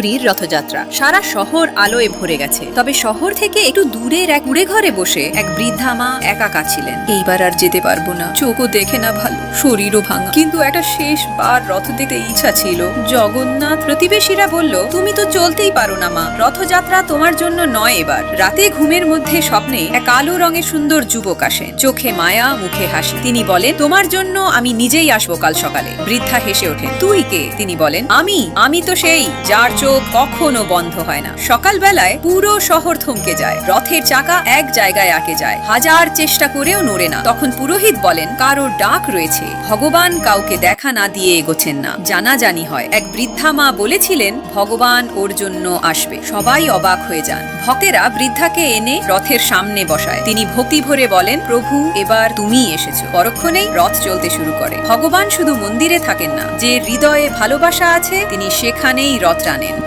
পুরীর রথযাত্রা। সারা শহর আলোয় ভরে গেছে। তবে শহর থেকে একটু দূরের এক কুড়ে ঘরে বসে এক বৃদ্ধা মা একা কাছিলেন এইবার আর যেতে পারব না। চোখও দেখে না ভালো। শরীরও ভাঙা। কিন্তু একটা শেষবার রথ দেখতে ইচ্ছা ছিল। জগন্নাথ প্রতিবেশীরা বলল, তুমি তো চলতেই পারো না মা। রথযাত্রা তোমার জন্য নয় এবার। রাতে ঘুমের মধ্যে স্বপ্নে এক কালো রঙের সুন্দর যুবক আসেন চোখে মায়া, মুখে হাসি। তিনি বলেন, তোমার জন্য আমি নিজেই আসব কাল সকালে। বৃদ্ধা হেসে ওঠেন তুই কে? তিনি বলেন, আমি? আমি তো সেই যার চোখ কখনো বন্ধ হয় না। সকালবেলায় পুরো শহর থমকে যায়। রথের চাকা এক জায়গায় আঁকে যায়। হাজার চেষ্টা করেও নড়ে না। তখন পুরোহিত বলেন, কারও ডাক রয়েছে। ভগবান কাউকে দেখা না দিয়ে এগোচ্ছেন না। জানাজানি হয়। এক বৃদ্ধা মা বলেছিলেন, ভগবান ওর জন্য আসবে। সবাই অবাক হয়ে যান। ভক্তেরা বৃদ্ধাকে এনে রথের সামনে বসায়। তিনি ভক্তি ভরে বলেন, প্রভু, এবার তুমিই এসেছ। পরক্ষণেই রথ চলতে শুরু করে। ভগবান শুধু মন্দিরে থাকেন না। যে হৃদয়ে ভালোবাসা আছে, তিনি সেখানেই রথ টানেন।